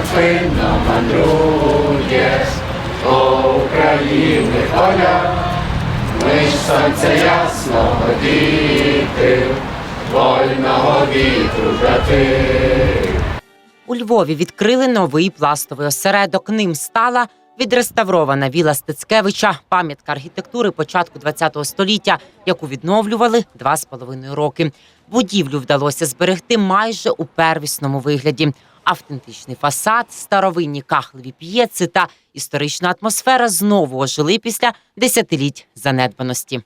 невпинно мандруєш по України поля, ми ж сонця ясного діти, вольного вітру брати. У Львові відкрили новий пластовий осередок. Ним стала відреставрована віла Стецкевича, пам'ятка архітектури початку ХХ століття, яку відновлювали два з половиною роки. Будівлю вдалося зберегти майже у первісному вигляді. Автентичний фасад, старовинні кахливі п'єци та історична атмосфера знову ожили після десятиліть занедбаності.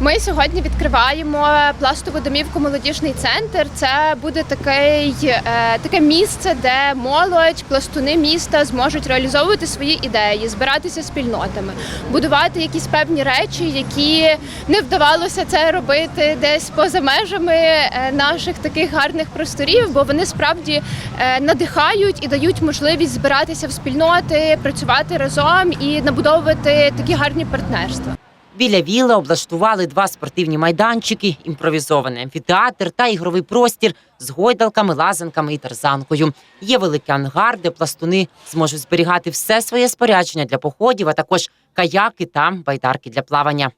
Ми сьогодні відкриваємо пластову домівку молодіжний центр. Це буде такий, е, таке місце, де молодь, пластуни міста зможуть реалізовувати свої ідеї, збиратися спільнотами, будувати якісь певні речі, які не вдавалося це робити десь поза межами е, наших таких гарних просторів, бо вони справді е, надихають і дають можливість збиратися в спільноти, працювати разом і набудовувати такі гарні партнерства. Біля віли облаштували два спортивні майданчики, імпровізований амфітеатр та ігровий простір з гойдалками, лазанками і тарзанкою. Є великий ангар, де пластуни зможуть зберігати все своє спорядження для походів, а також каяки та байдарки для плавання.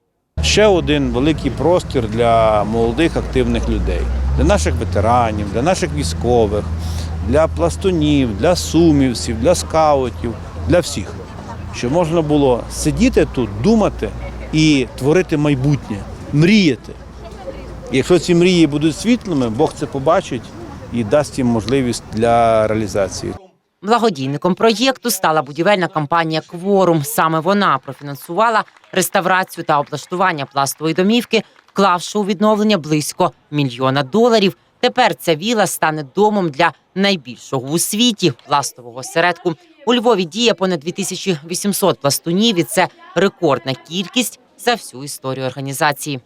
Ще один великий простір для молодих активних людей, для наших ветеранів, для наших військових, для пластунів, для сумівців, для скаутів, для всіх. Щоб можна було сидіти тут, думати і творити майбутнє, мріяти. Якщо ці мрії будуть світлими, Бог це побачить і дасть їм можливість для реалізації. Благодійником проєкту стала будівельна компанія Кворум. Саме вона профінансувала реставрацію та облаштування пластової домівки, вклавши у відновлення близько мільйона доларів. Тепер ця віла стане домом для найбільшого у світі пластового осередку. У Львові діє понад 2800 пластунів, і це рекордна кількість за всю історію організації.